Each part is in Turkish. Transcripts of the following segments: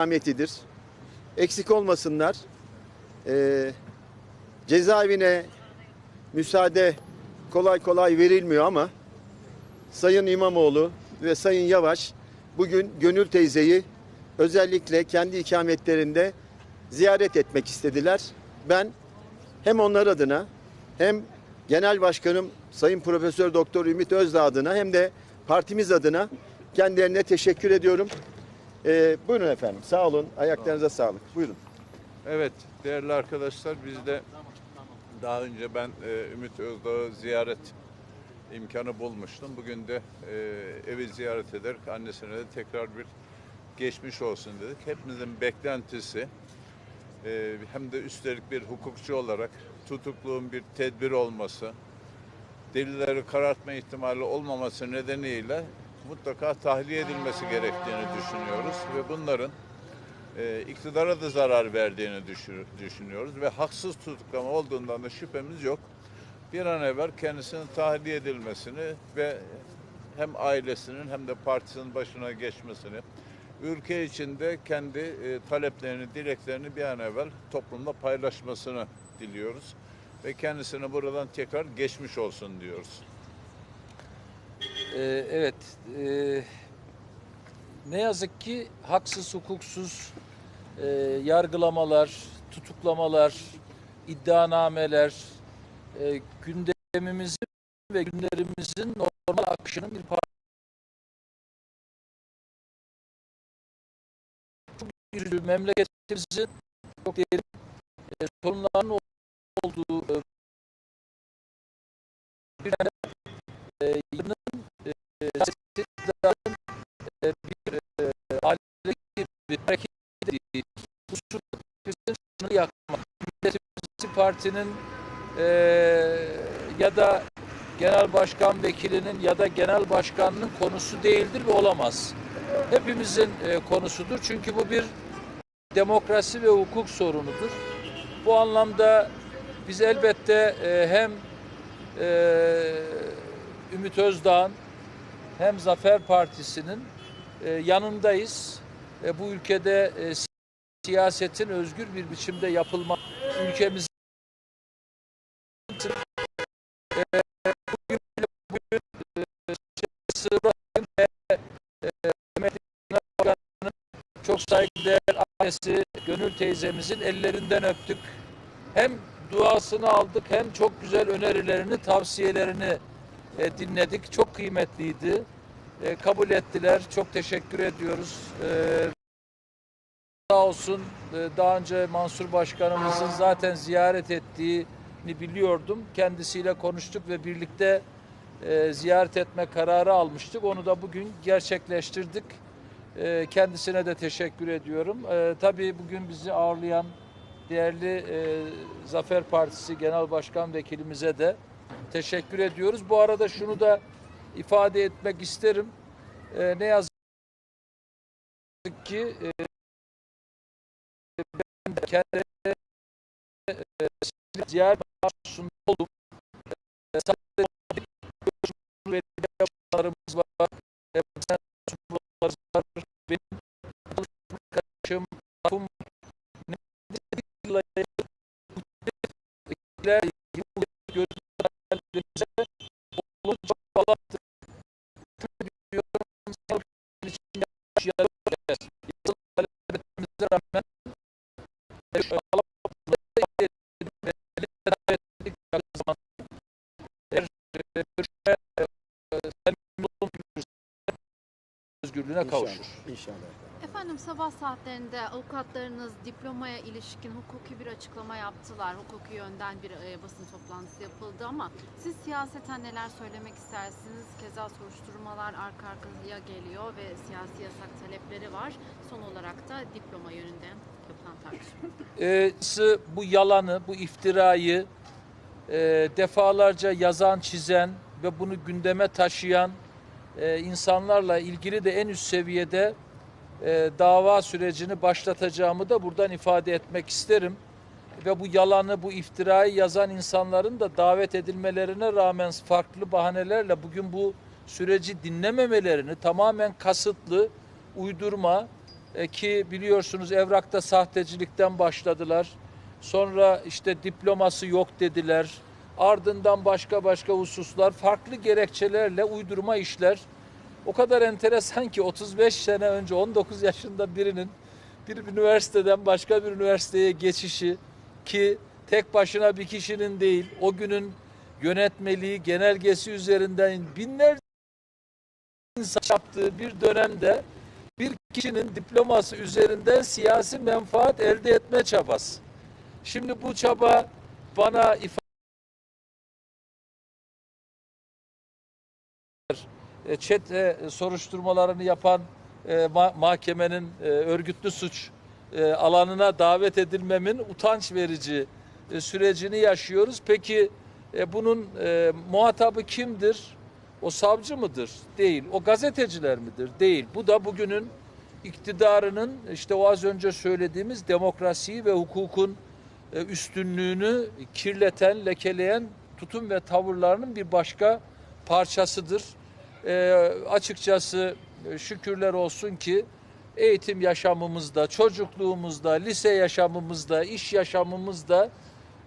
ikametidir. Eksik olmasınlar. Ee, cezaevine müsaade kolay kolay verilmiyor ama Sayın İmamoğlu ve Sayın Yavaş bugün Gönül teyzeyi özellikle kendi ikametlerinde ziyaret etmek istediler. Ben hem onlar adına hem Genel Başkanım Sayın Profesör Doktor Ümit Özdağ adına hem de partimiz adına kendilerine teşekkür ediyorum. Ee, buyurun efendim. Sağ olun. Ayaklarınıza sağlık. Buyurun. Evet değerli arkadaşlar biz de daha önce ben e, Ümit Özdağ'ı ziyaret imkanı bulmuştum. Bugün de e, evi ziyaret ederek annesine de tekrar bir geçmiş olsun dedik. Hepimizin beklentisi e, hem de üstelik bir hukukçu olarak tutukluğun bir tedbir olması, delilleri karartma ihtimali olmaması nedeniyle mutlaka tahliye edilmesi gerektiğini düşünüyoruz ve bunların e, iktidara da zarar verdiğini düşün- düşünüyoruz ve haksız tutuklama olduğundan da şüphemiz yok. Bir an evvel kendisinin tahliye edilmesini ve hem ailesinin hem de partisinin başına geçmesini, ülke içinde kendi e, taleplerini, dileklerini bir an evvel toplumda paylaşmasını diliyoruz. Ve kendisine buradan tekrar geçmiş olsun diyoruz. Ee, evet, ee, ne yazık ki haksız, hukuksuz ee, yargılamalar, tutuklamalar, iddianameler ee, gündemimizin ve günlerimizin normal akışının bir parçası. Memleketimizin çok derin ee, sorunların olduğu ee, bir e, yılının e, siyasetçilerin e, bir e, ailevi bir hareket ettiği şunu yakmak. Milletimizi Parti'nin e, ya da genel başkan vekilinin ya da genel başkanının konusu değildir ve olamaz. Hepimizin e, konusudur. Çünkü bu bir demokrasi ve hukuk sorunudur. Bu anlamda biz elbette e, hem e, Ümit Özdağ'ın hem Zafer Partisi'nin e, yanındayız. E, bu ülkede e, si- siyasetin özgür bir biçimde yapılma ülkemizin çok saygıdeğer annesi Gönül teyzemizin ellerinden öptük. Hem duasını aldık hem çok güzel önerilerini, tavsiyelerini e, dinledik. Çok kıymetliydi. E, kabul ettiler. Çok teşekkür ediyoruz. E, sağ olsun e, daha önce Mansur Başkanımızın zaten ziyaret ettiğini biliyordum. Kendisiyle konuştuk ve birlikte e, ziyaret etme kararı almıştık. Onu da bugün gerçekleştirdik. E, kendisine de teşekkür ediyorum. E, tabii bugün bizi ağırlayan değerli e, Zafer Partisi Genel Başkan Vekilimize de teşekkür ediyoruz. Bu arada şunu da ifade etmek isterim. E, ne yazık ki e, ben de kendi e, ziyaret arzusunda oldum. E, sadece başkanlarımız var. E, var. Benim arkadaşım, takım ne e, e, e, samimi olursa özgürlüğüne kavuşur. İnşallah. Efendim sabah saatlerinde avukatlarınız diplomaya ilişkin hukuki bir açıklama yaptılar. Hukuki yönden bir e, basın toplantısı yapıldı ama siz siyaseten neler söylemek istersiniz? Keza soruşturmalar arka arkaya geliyor ve siyasi yasak talepleri var. Son olarak da diploma yönünden yapılan tartışma. e, bu yalanı, bu iftirayı e, defalarca yazan, çizen ve bunu gündeme taşıyan e, insanlarla ilgili de en üst seviyede e, dava sürecini başlatacağımı da buradan ifade etmek isterim. Ve bu yalanı, bu iftirayı yazan insanların da davet edilmelerine rağmen farklı bahanelerle bugün bu süreci dinlememelerini tamamen kasıtlı, uydurma, E, ki biliyorsunuz evrakta sahtecilikten başladılar. Sonra işte diploması yok dediler. Ardından başka başka hususlar, farklı gerekçelerle uydurma işler. O kadar enteresan ki 35 sene önce 19 yaşında birinin bir üniversiteden başka bir üniversiteye geçişi ki tek başına bir kişinin değil o günün yönetmeliği genelgesi üzerinden binlerce insan yaptığı bir dönemde bir kişinin diploması üzerinden siyasi menfaat elde etme çabası. Şimdi bu çaba bana ifade e, çete soruşturmalarını yapan e, ma- mahkemenin e, örgütlü suç e, alanına davet edilmemin utanç verici e, sürecini yaşıyoruz. Peki e, bunun e, muhatabı kimdir? O savcı mıdır? Değil. O gazeteciler midir? Değil. Bu da bugünün iktidarının işte o az önce söylediğimiz demokrasiyi ve hukukun e, üstünlüğünü kirleten, lekeleyen tutum ve tavırlarının bir başka parçasıdır. E, açıkçası şükürler olsun ki eğitim yaşamımızda, çocukluğumuzda, lise yaşamımızda, iş yaşamımızda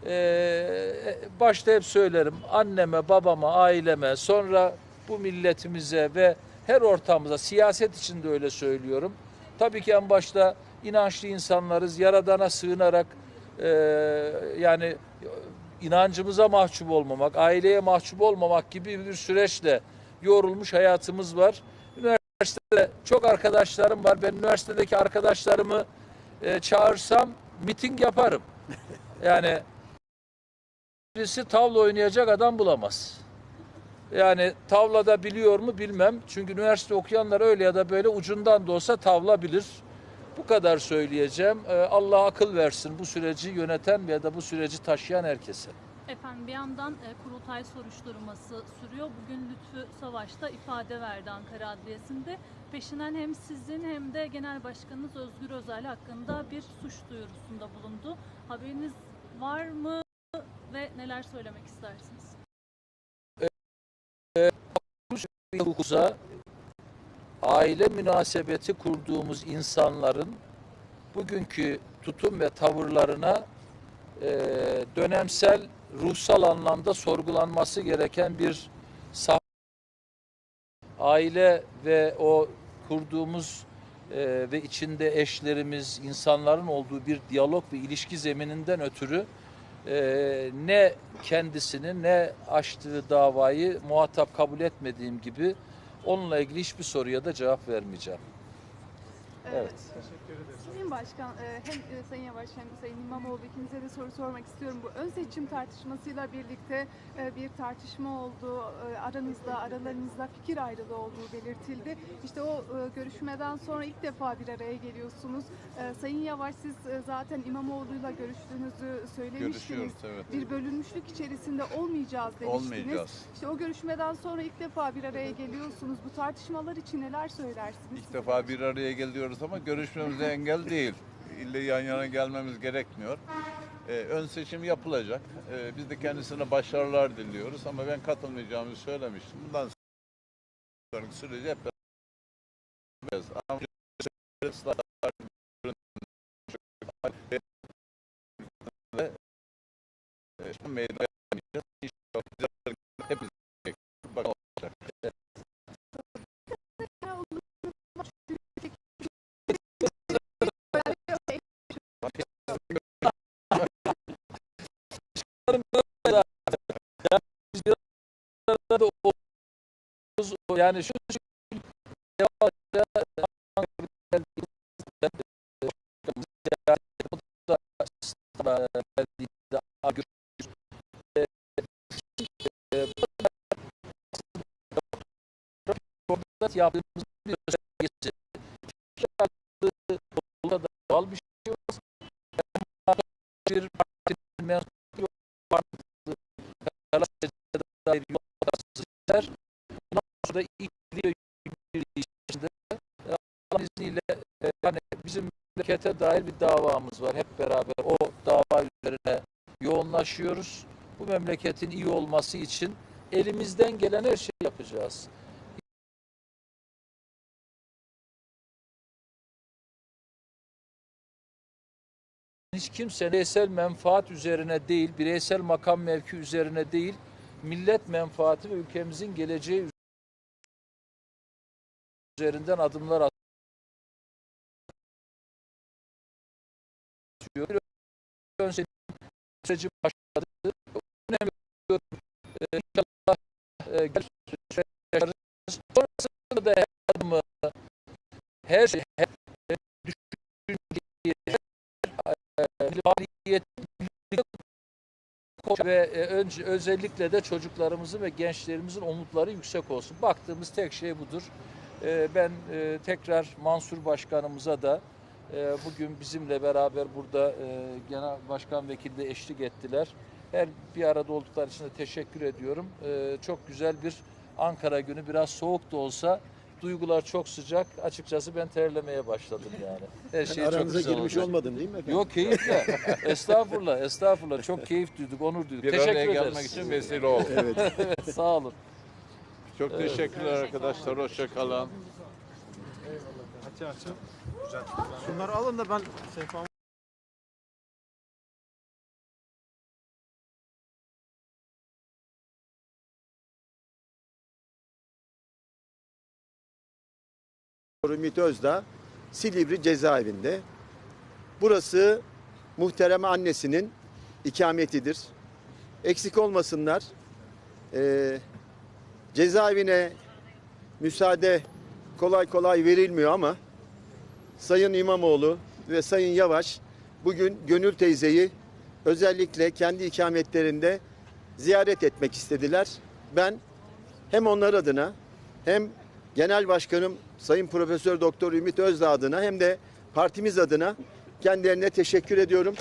e, başta hep söylerim anneme, babama, aileme, sonra bu milletimize ve her ortamımıza, siyaset için de öyle söylüyorum. Tabii ki en başta inançlı insanlarız, Yaradan'a sığınarak e, yani inancımıza mahcup olmamak, aileye mahcup olmamak gibi bir süreçle yoğrulmuş hayatımız var. Üniversitede çok arkadaşlarım var. Ben üniversitedeki arkadaşlarımı e, çağırsam miting yaparım. Yani birisi tavla oynayacak adam bulamaz. Yani tavlada biliyor mu bilmem. Çünkü üniversite okuyanlar öyle ya da böyle ucundan da olsa tavla bilir. Bu kadar söyleyeceğim. Ee, Allah akıl versin bu süreci yöneten ya da bu süreci taşıyan herkese. Efendim bir yandan e, kurultay soruşturması sürüyor. Bugün Lütfü Savaş'ta ifade verdi Ankara Adliyesi'nde. Peşinden hem sizin hem de Genel Başkanınız Özgür Özel hakkında bir suç duyurusunda bulundu. Haberiniz var mı ve neler söylemek istersiniz? hukuka aile münasebeti kurduğumuz insanların bugünkü tutum ve tavırlarına e, dönemsel ruhsal anlamda sorgulanması gereken bir sah aile ve o kurduğumuz e, ve içinde eşlerimiz, insanların olduğu bir diyalog ve ilişki zemininden ötürü e, ne kendisini ne açtığı davayı muhatap kabul etmediğim gibi onunla ilgili hiçbir soruya da cevap vermeyeceğim. Evet. Sayın Başkan, e, hem e, Sayın Yavaş hem Sayın İmamoğlu ikinize de soru sormak istiyorum. Bu ön seçim tartışmasıyla birlikte e, bir tartışma oldu. Aranızda, aralarınızda fikir ayrılığı olduğu belirtildi. İşte o görüşmeden sonra ilk defa bir araya geliyorsunuz. Sayın Yavaş siz zaten İmamoğlu'yla görüştüğünüzü söylemiştiniz. Evet. Bir bölünmüşlük içerisinde olmayacağız demiştiniz. Olmayacağız. İşte o görüşmeden sonra ilk defa bir araya geliyorsunuz. Bu tartışmalar için neler söylersiniz? İlk defa bir araya geliyoruz ama görüşmemize engel değil. İlle yan yana gelmemiz gerekmiyor. Ee, ön seçim yapılacak. Ee, biz de kendisine başarılar diliyoruz ama ben katılmayacağımı söylemiştim. Bundan sonraki süreci hep beraber yani şu yaptığımız bir göstergesi. Yolda da doğal bir şey olmaz. Bir partinin mensubu yok. Dair yol ister. Bundan sonra ilgili bir içinde Allah'ın izniyle e, yani bizim memlekete dair bir davamız var. Hep beraber o dava üzerine yoğunlaşıyoruz. Bu memleketin iyi olması için elimizden gelen her şeyi yapacağız. hiç kimse bireysel menfaat üzerine değil, bireysel makam mevki üzerine değil, millet menfaati ve ülkemizin geleceği üzerinden adımlar atıyor. Bir ön seçim süreci başladı. Önemli bir e, inşallah e, gel- yaşarız. Sonrasında da her adımı, her şey, her e, düşünceyi, her e, faaliyeti ve e, önce, özellikle de çocuklarımızın ve gençlerimizin umutları yüksek olsun. Baktığımız tek şey budur. E, Ben e, tekrar Mansur Başkanımıza da e, bugün bizimle beraber burada e, Genel Başkan Vekili de eşlik ettiler. Her bir arada oldukları için de teşekkür ediyorum. E, Çok güzel bir Ankara günü. Biraz soğuk da olsa duygular çok sıcak. Açıkçası ben terlemeye başladım yani. Her şey çok Aranıza güzel girmiş oldu. olmadım değil mi efendim? Yok keyifle. estağfurullah, estağfurullah. Çok keyif duyduk, onur duyduk. Bir Teşekkür araya ederiz. gelmek için vesile oldu. Evet. Evet, sağ olun. Çok teşekkürler arkadaşlar. Hoşça kalın. Açı açı. Güzel. Şunları alın da ben sehpamı Ümit Özdağ Silivri cezaevinde. Burası muhtereme annesinin ikametidir. Eksik olmasınlar. Ee, cezaevine müsaade kolay kolay verilmiyor ama Sayın İmamoğlu ve Sayın Yavaş bugün Gönül teyzeyi özellikle kendi ikametlerinde ziyaret etmek istediler. Ben hem onlar adına hem Genel Başkanım Sayın Profesör Doktor Ümit Özdağ adına hem de partimiz adına kendilerine teşekkür ediyorum.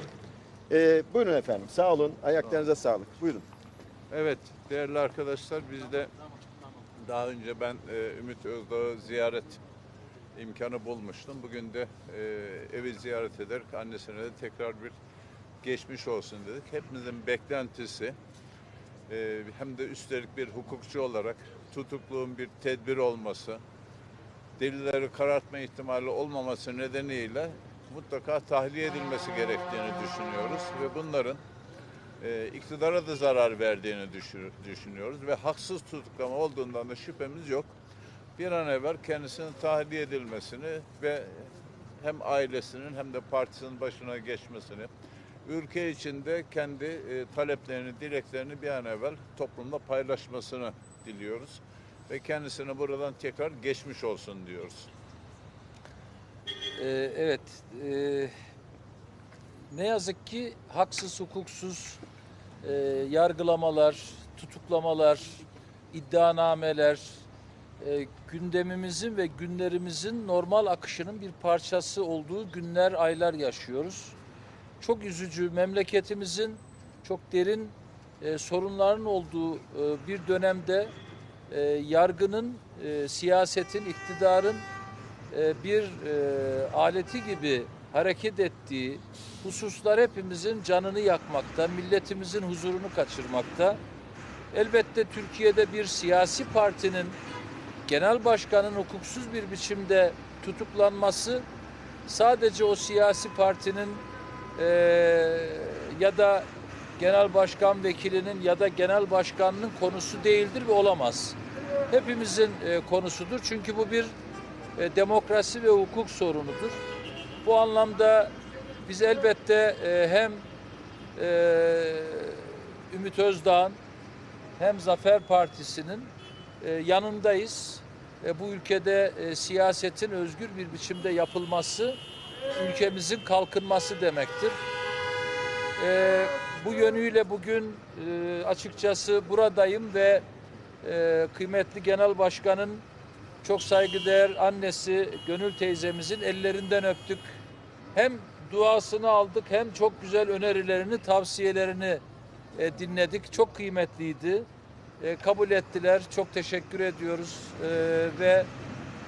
Ee, buyurun efendim. Sağ olun. Ayaklarınıza sağlık. Buyurun. Evet değerli arkadaşlar biz de daha önce ben e, Ümit Özdağ'ı ziyaret imkanı bulmuştum. Bugün de e, evi ziyaret ederek annesine de tekrar bir geçmiş olsun dedik. Hepimizin beklentisi e, hem de üstelik bir hukukçu olarak tutukluğun bir tedbir olması, delilleri karartma ihtimali olmaması nedeniyle mutlaka tahliye edilmesi gerektiğini düşünüyoruz ve bunların e, iktidara da zarar verdiğini düşü- düşünüyoruz ve haksız tutuklama olduğundan da şüphemiz yok. Bir an evvel kendisinin tahliye edilmesini ve hem ailesinin hem de partisinin başına geçmesini, ülke içinde kendi e, taleplerini, dileklerini bir an evvel toplumda paylaşmasını diliyoruz. Ve kendisine buradan tekrar geçmiş olsun diyoruz. Ee, evet, ee, ne yazık ki haksız, hukuksuz ee, yargılamalar, tutuklamalar, iddianameler, ee, gündemimizin ve günlerimizin normal akışının bir parçası olduğu günler, aylar yaşıyoruz. Çok üzücü, memleketimizin çok derin ee, sorunların olduğu ee, bir dönemde ee, yargının, ee, siyasetin, iktidarın e, bir e, aleti gibi hareket ettiği hususlar hepimizin canını yakmakta, milletimizin huzurunu kaçırmakta. Elbette Türkiye'de bir siyasi partinin genel başkanın hukuksuz bir biçimde tutuklanması sadece o siyasi partinin e, ya da genel başkan vekilinin ya da genel başkanının konusu değildir ve olamaz. Hepimizin e, konusudur çünkü bu bir e, demokrasi ve hukuk sorunudur. Bu anlamda biz elbette e, hem e, Ümit Özdağ'ın hem Zafer Partisi'nin e, yanındayız. E, bu ülkede e, siyasetin özgür bir biçimde yapılması ülkemizin kalkınması demektir. E, bu yönüyle bugün e, açıkçası buradayım ve e, kıymetli Genel Başkan'ın çok saygıdeğer annesi Gönül teyzemizin ellerinden öptük. Hem duasını aldık hem çok güzel önerilerini, tavsiyelerini e, dinledik. Çok kıymetliydi. E, kabul ettiler. Çok teşekkür ediyoruz. E, ve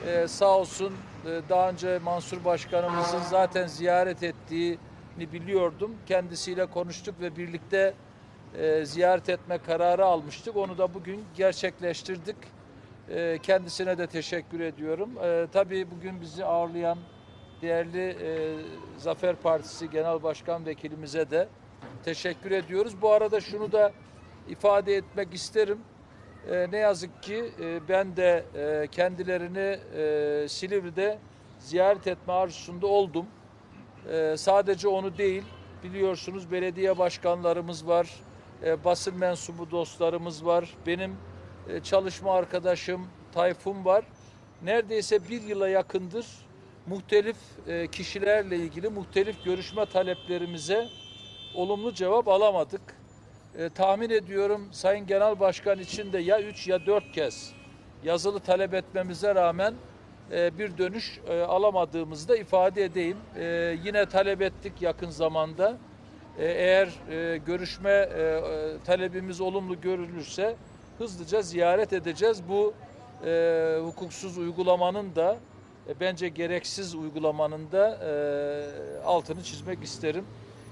e, sağ olsun e, daha önce Mansur Başkanımızın zaten ziyaret ettiğini biliyordum. Kendisiyle konuştuk ve birlikte e, ziyaret etme kararı almıştık. Onu da bugün gerçekleştirdik. E, kendisine de teşekkür ediyorum. E, tabii bugün bizi ağırlayan değerli e, Zafer Partisi Genel Başkan Vekilimize de teşekkür ediyoruz. Bu arada şunu da ifade etmek isterim. E, ne yazık ki e, ben de e, kendilerini Silivri'de ziyaret etme arzusunda oldum. Sadece onu değil, biliyorsunuz belediye başkanlarımız var, e, basın mensubu dostlarımız var, benim e, çalışma arkadaşım Tayfun var. Neredeyse bir yıla yakındır muhtelif e, kişilerle ilgili muhtelif görüşme taleplerimize olumlu cevap alamadık. E, tahmin ediyorum Sayın Genel Başkan için de ya üç ya dört kez yazılı talep etmemize rağmen bir dönüş e, alamadığımızı da ifade edeyim. Yine talep ettik yakın zamanda. Eğer görüşme talebimiz olumlu görülürse hızlıca ziyaret edeceğiz. Bu e, hukuksuz uygulamanın da e, bence gereksiz uygulamanın da e, altını çizmek isterim.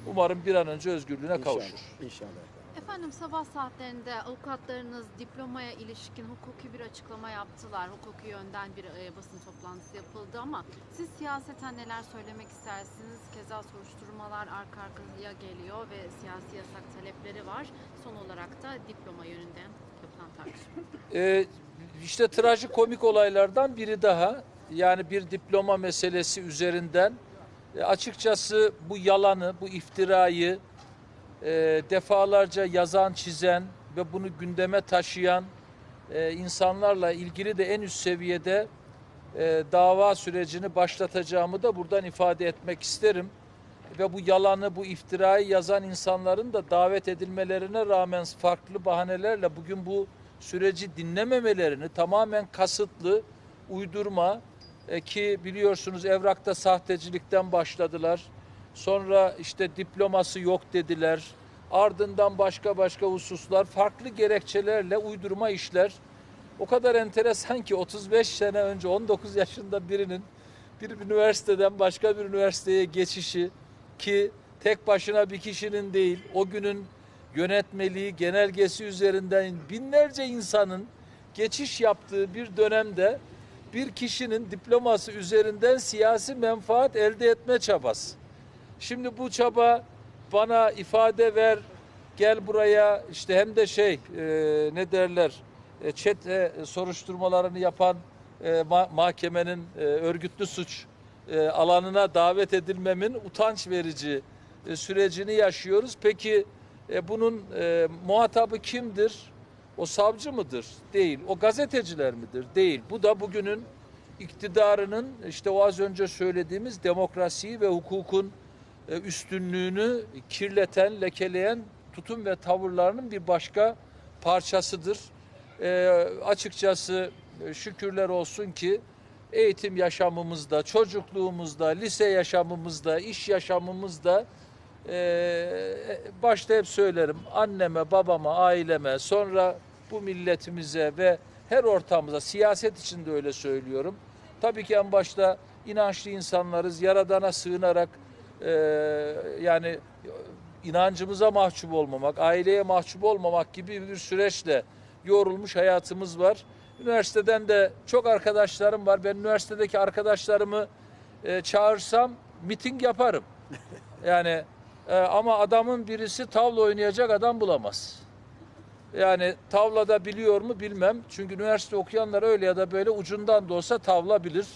Umarım bir an önce özgürlüğüne kavuşur. İnşallah. Efendim sabah saatlerinde avukatlarınız diplomaya ilişkin hukuki bir açıklama yaptılar. Hukuki yönden bir e, basın toplantısı yapıldı ama siz siyaseten neler söylemek istersiniz? Keza soruşturmalar arka arkaya geliyor ve siyasi yasak talepleri var. Son olarak da diploma yönünden. Ee, işte trajikomik olaylardan biri daha. Yani bir diploma meselesi üzerinden e, açıkçası bu yalanı, bu iftirayı e, defalarca yazan, çizen ve bunu gündeme taşıyan e, insanlarla ilgili de en üst seviyede e, dava sürecini başlatacağımı da buradan ifade etmek isterim. Ve bu yalanı, bu iftirayı yazan insanların da davet edilmelerine rağmen farklı bahanelerle bugün bu süreci dinlememelerini tamamen kasıtlı, uydurma e, ki biliyorsunuz evrakta sahtecilikten başladılar. Sonra işte diploması yok dediler. Ardından başka başka hususlar, farklı gerekçelerle uydurma işler. O kadar enteresan ki 35 sene önce 19 yaşında birinin bir üniversiteden başka bir üniversiteye geçişi ki tek başına bir kişinin değil o günün yönetmeliği genelgesi üzerinden binlerce insanın geçiş yaptığı bir dönemde bir kişinin diploması üzerinden siyasi menfaat elde etme çabası. Şimdi bu çaba bana ifade ver, gel buraya işte hem de şey e, ne derler e, çete soruşturmalarını yapan e, ma- mahkemenin e, örgütlü suç e, alanına davet edilmemin utanç verici e, sürecini yaşıyoruz. Peki e, bunun e, muhatabı kimdir? O savcı mıdır? Değil. O gazeteciler midir? Değil. Bu da bugünün iktidarının işte o az önce söylediğimiz demokrasiyi ve hukukun e, üstünlüğünü kirleten, lekeleyen tutum ve tavırlarının bir başka parçasıdır. E, açıkçası e, şükürler olsun ki eğitim yaşamımızda, çocukluğumuzda, lise yaşamımızda, iş yaşamımızda e, başta hep söylerim anneme, babama, aileme, sonra bu milletimize ve her ortamımıza, siyaset için de öyle söylüyorum. Tabii ki en başta inançlı insanlarız, Yaradan'a sığınarak e, yani inancımıza mahcup olmamak, aileye mahcup olmamak gibi bir süreçle yoğrulmuş hayatımız var. Üniversiteden de çok arkadaşlarım var. Ben üniversitedeki arkadaşlarımı e, çağırsam miting yaparım. Yani e, ama adamın birisi tavla oynayacak adam bulamaz. Yani tavlada biliyor mu bilmem. Çünkü üniversite okuyanlar öyle ya da böyle ucundan da olsa tavla bilir.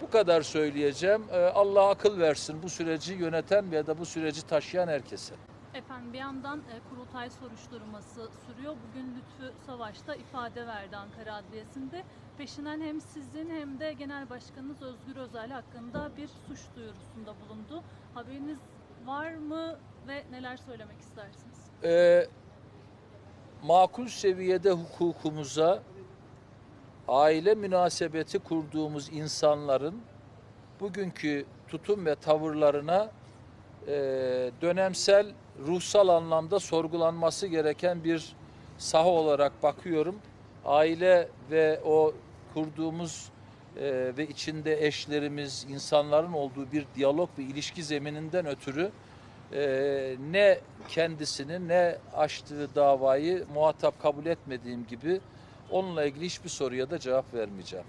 Bu kadar söyleyeceğim. E, Allah akıl versin bu süreci yöneten veya da bu süreci taşıyan herkese. Efendim bir yandan e, kurultay soruşturması sürüyor. Bugün Lütfü Savaş da ifade verdi Ankara Adliyesi'nde. Peşinden hem sizin hem de Genel Başkanınız Özgür Özel hakkında bir suç duyurusunda bulundu. Haberiniz var mı ve neler söylemek istersiniz? e, makul seviyede hukukumuza aile münasebeti kurduğumuz insanların bugünkü tutum ve tavırlarına e, dönemsel ruhsal anlamda sorgulanması gereken bir saha olarak bakıyorum. Aile ve o kurduğumuz e, ve içinde eşlerimiz, insanların olduğu bir diyalog ve ilişki zemininden ötürü e, ne kendisini ne açtığı davayı muhatap kabul etmediğim gibi onunla ilgili hiçbir soruya da cevap vermeyeceğim.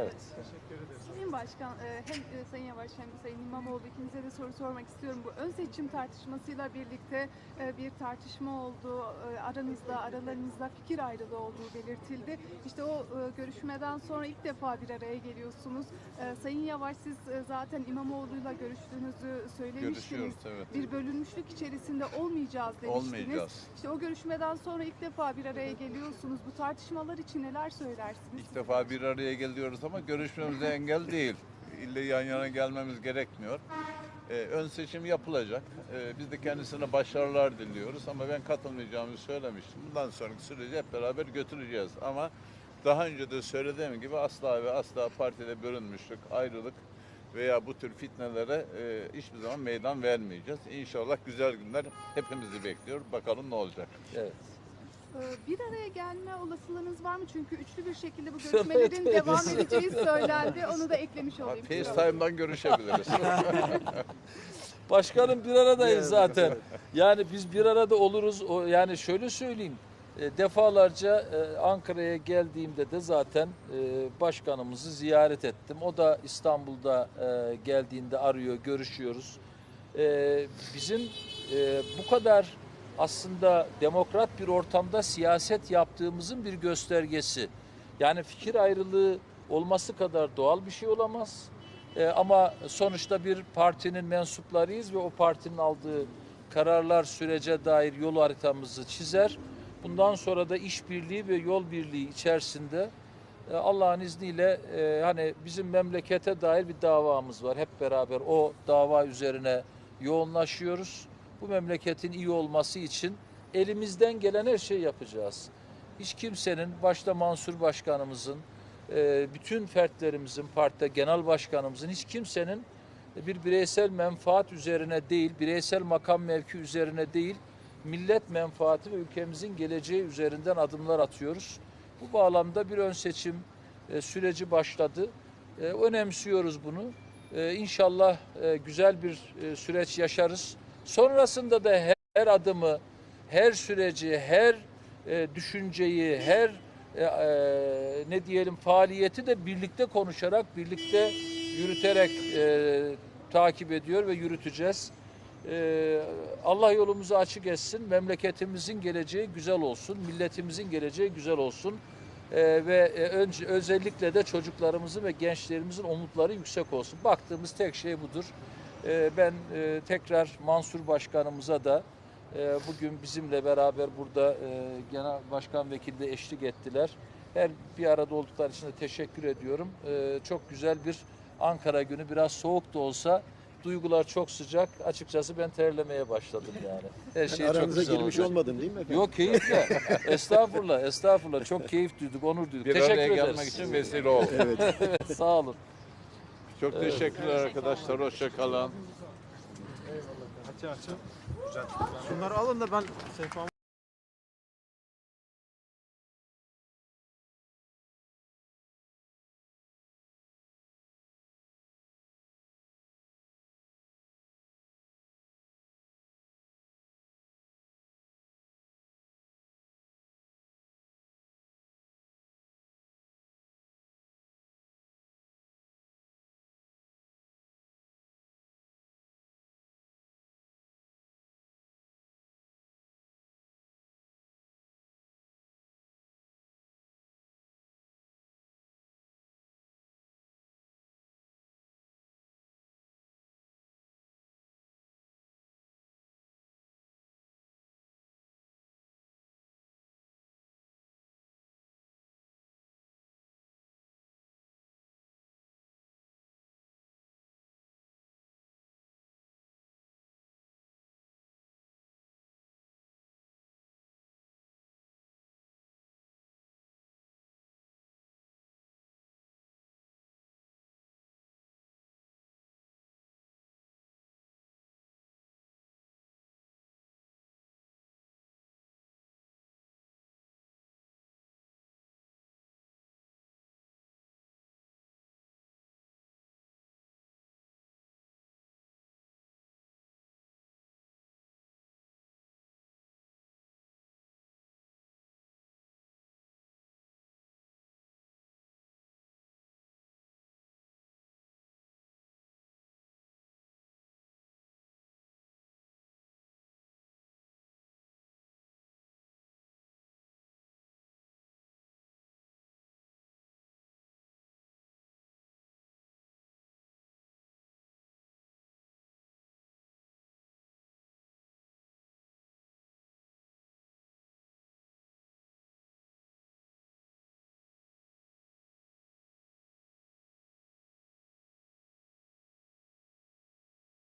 Evet. Sayın Başkan e, hem e, Sayın Yavaş hem Sayın İmamoğlu ikinize de soru sormak istiyorum. Bu ön seçim tartışmasıyla birlikte e, bir tartışma oldu. Aranızda, aralarınızda fikir ayrılığı olduğu belirtildi. İşte o görüşmeden sonra ilk defa bir araya geliyorsunuz. Sayın Yavaş siz zaten İmamoğlu'yla görüştüğünüzü söylemiştiniz. Evet. Bir bölünmüşlük içerisinde olmayacağız demiştiniz. Olmayacağız. İşte o görüşmeden sonra ilk defa bir araya geliyorsunuz. Bu tartışmalar için neler söylersiniz? İlk defa bir araya geliyoruz ama görüşmemize engel değil. İlle yan yana gelmemiz gerekmiyor. Ee, ön seçim yapılacak. Ee, biz de kendisine başarılar diliyoruz ama ben katılmayacağımı söylemiştim. Bundan sonraki süreci hep beraber götüreceğiz ama daha önce de söylediğim gibi asla ve asla partide bölünmüşlük, ayrılık veya bu tür fitnelere e, hiçbir zaman meydan vermeyeceğiz. İnşallah güzel günler hepimizi bekliyor. Bakalım ne olacak. Evet. Ee, Bir araya gelme olasılığınız var mı? Çünkü üçlü bir şekilde bu görüşmelerin devam edeceği söylendi. Onu da eklemiş olayım. FaceTime'dan görüşebiliriz. Başkanım bir aradayız zaten. Yani biz bir arada oluruz. O yani şöyle söyleyeyim. e, Defalarca e, Ankara'ya geldiğimde de zaten e, başkanımızı ziyaret ettim. O da İstanbul'da e, geldiğinde arıyor, görüşüyoruz. E, Bizim e, bu kadar aslında demokrat bir ortamda siyaset yaptığımızın bir göstergesi. Yani fikir ayrılığı olması kadar doğal bir şey olamaz. E, ama sonuçta bir partinin mensuplarıyız ve o partinin aldığı kararlar sürece dair yol haritamızı çizer. Bundan sonra da işbirliği ve yol birliği içerisinde e, Allah'ın izniyle e, hani bizim memlekete dair bir davamız var. Hep beraber o dava üzerine yoğunlaşıyoruz. Bu memleketin iyi olması için elimizden gelen her şeyi yapacağız. Hiç kimsenin, başta Mansur Başkanımızın, e, bütün fertlerimizin, partide genel başkanımızın, hiç kimsenin bir bireysel menfaat üzerine değil, bireysel makam mevki üzerine değil, millet menfaati ve ülkemizin geleceği üzerinden adımlar atıyoruz. Bu bağlamda bir ön seçim e, süreci başladı. E, önemsiyoruz bunu. İnşallah güzel bir süreç yaşarız. Sonrasında da her, her adımı, her süreci, her e, düşünceyi, her e, e, ne diyelim faaliyeti de birlikte konuşarak, birlikte yürüterek e, takip ediyor ve yürüteceğiz. E, Allah yolumuzu açık etsin, memleketimizin geleceği güzel olsun, milletimizin geleceği güzel olsun. E, ve e, önce, özellikle de çocuklarımızın ve gençlerimizin umutları yüksek olsun. Baktığımız tek şey budur. E, ben e, tekrar Mansur Başkanımıza da e, bugün bizimle beraber burada e, Genel Başkan Vekili de eşlik ettiler. Her bir arada oldukları için de teşekkür ediyorum. E, çok güzel bir Ankara günü. Biraz soğuk da olsa duygular çok sıcak. Açıkçası ben terlemeye başladım yani. Her şey çok aranıza güzel girmiş olacak. olmadım değil mi efendim? Yok keyifle. estağfurullah, estağfurullah. Çok keyif duyduk, onur duyduk. Bir Teşekkür ederiz. gelmek için vesile oldu. Evet. Sağ olun. Çok teşekkürler arkadaşlar. Hoşça kalın. Eyvallah. Açın açın. Güzel. Şunları alın da ben sehpamı